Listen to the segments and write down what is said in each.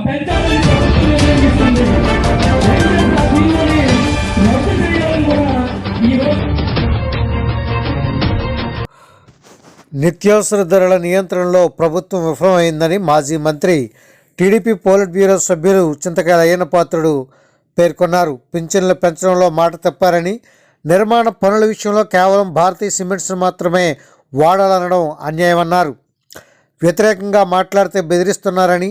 పెంచాలని ప్రభుత్వం నిర్ణయిస్తుంది నిత్యావసర ధరల నియంత్రణలో ప్రభుత్వం విఫలమైందని మాజీ మంత్రి టీడీపీ పోలిట్ బ్యూరో సభ్యులు చింతకాయల అయ్యన పాత్రుడు పేర్కొన్నారు. పింఛన్లు పెంచడంలో మాట తప్పారని నిర్మాణ పనుల విషయంలో కేవలం భారతీయ సిమెంట్స్ను మాత్రమే వాడాలనడం అన్యాయమన్నారు. వ్యతిరేకంగా మాట్లాడితే బెదిరిస్తున్నారని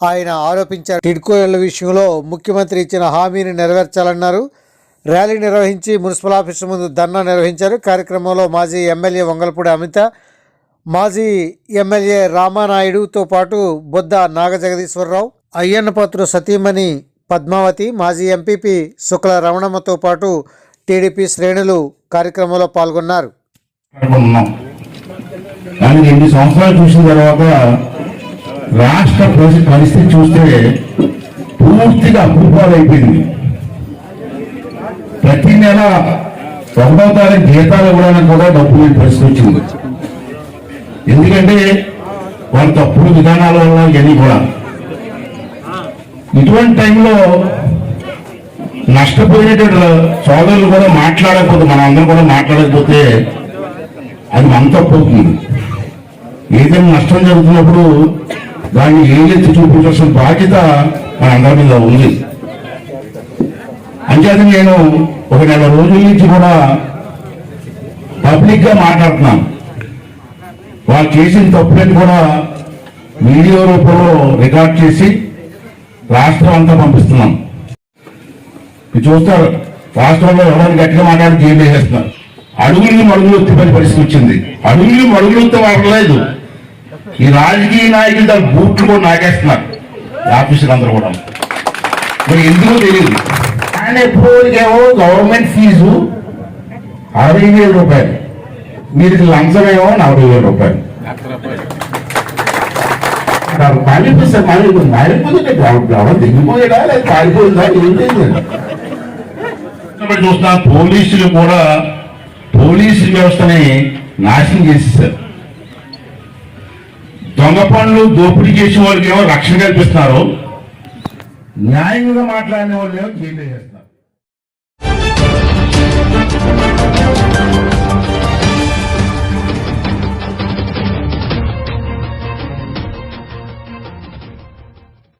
ఆయన ఆరోపించారు. టిడ్కో ఇళ్ళ విషయంలో ముఖ్యమంత్రి ఇచ్చిన హామీని నెరవేర్చాలన్నారు. ర్యాలీ నిర్వహించి మున్సిపల్ ఆఫీసు ముందు ధర్నా నిర్వహించారు. కార్యక్రమంలో మాజీ ఎమ్మెల్యే వంగలపూడి అమిత మాజీ ఎమ్మెల్యే రామానాయుడుతో పాటు బొద్ద నాగజగదీశ్వరరావు అయ్యన్నపాత్రు సతీమణి పద్మావతి మాజీ ఎంపీపీ శుక్ల రమణమ్మతో పాటు టీడీపీ శ్రేణులు కార్యక్రమంలో పాల్గొన్నారు. ఎన్ని సంవత్సరాలు చూసిన తర్వాత రాష్ట్ర పరిస్థితి పరిస్థితి చూస్తే పూర్తిగా అప్పుపాలైపోయింది ప్రతి నెల ఒకటో తారీఖు జీతాలు ఇవ్వడానికి కూడా డబ్బు లేని పరిస్థితి వచ్చింది. ఎందుకంటే వాళ్ళ తప్పుడు విధానాల వల్ల ఇవన్నీ కూడా. ఇటువంటి టైంలో నష్టపోయినటువంటి సోదరులు కూడా మాట్లాడకపోతే మనం అందరం కూడా మాట్లాడకపోతే అది మన తప్పు అవుతుంది ఏదైనా నష్టం జరుగుతున్నప్పుడు దాన్ని ఏలెత్తి చూపించాల్సిన బాధ్యత మన అందరి మీద ఉంది. అంచేత నేను ఒక నెల రోజుల నుంచి కూడా పబ్లిక్గా మాట్లాడుతున్నాను. వాళ్ళు చేసిన తప్పులను కూడా వీడియో రూపంలో రికార్డ్ చేసి రాష్ట్రం అంతా పంపిస్తున్నాం. మీరు చూస్తారు రాష్ట్రంలో ఎవరైనా గట్టిగా మాట్లాడి జైలు వేసేస్తున్నారు. అడుగులు మడుగులు ఎత్తిపోయిన పరిస్థితి వచ్చింది. అడుగులు మడుగులు వస్తే వాడలేదు ఈ రాజకీయ నాయకులు దాని బూట్లు కూడా నాకేస్తున్నారు. ఆఫీసులు అందరూ కూడా. మరి ఎందుకో తెలియదు ఆయన ఎప్పుడేమో గవర్నమెంట్ ఫీజు అరవై వేల రూపాయలు. మీరు లంచమేమో నలభై వేల రూపాయలు. మారిపోతే మారిపోతుంది మారిపోతే ఎవరు దిగిపోయాడా లేదా పారిపోయిందా? ఏం తెలియదు పోలీసులు కూడా పోలీసు వ్యవస్థని నాశనం చేసేసారు. దొంగ పనులు దోపిడీ చేసే వాళ్ళకి ఏమో రక్షణ కల్పిస్తున్నారు. న్యాయంగా మాట్లాడిన వాళ్ళు ఏమో జైలు చేస్తున్నారు.